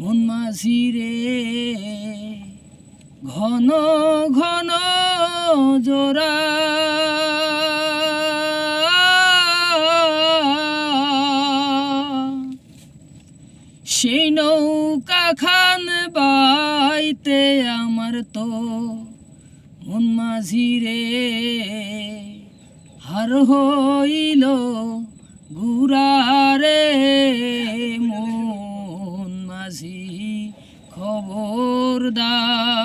মন মাঝি রে ঘন ঘন জোড়া। সেই নৌকা খান বাইতে আমার তো মন মাঝি রে হার হইল মন মাঝি খবরদার।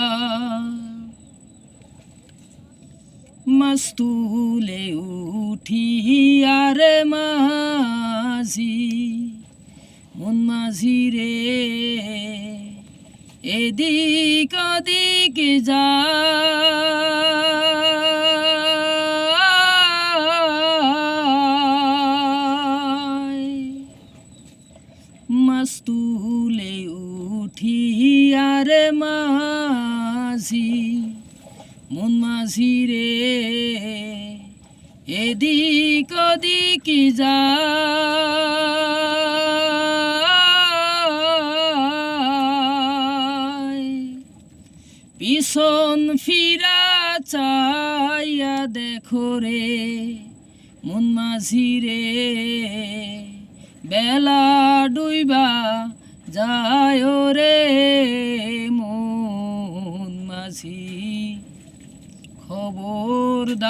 মাস্তুলে উঠি আরে মাঝি মন মাঝি রে এদিক ওদিক যা। মাস্তুলে উঠি মাঝি মন মাঝি রে, এদিক ওদিক যা। পিছন ফিরা চাইয়া দেখো রে, মন মাঝি রে, বেলা ডুইবা যায় রে। মাঝি খবরদার।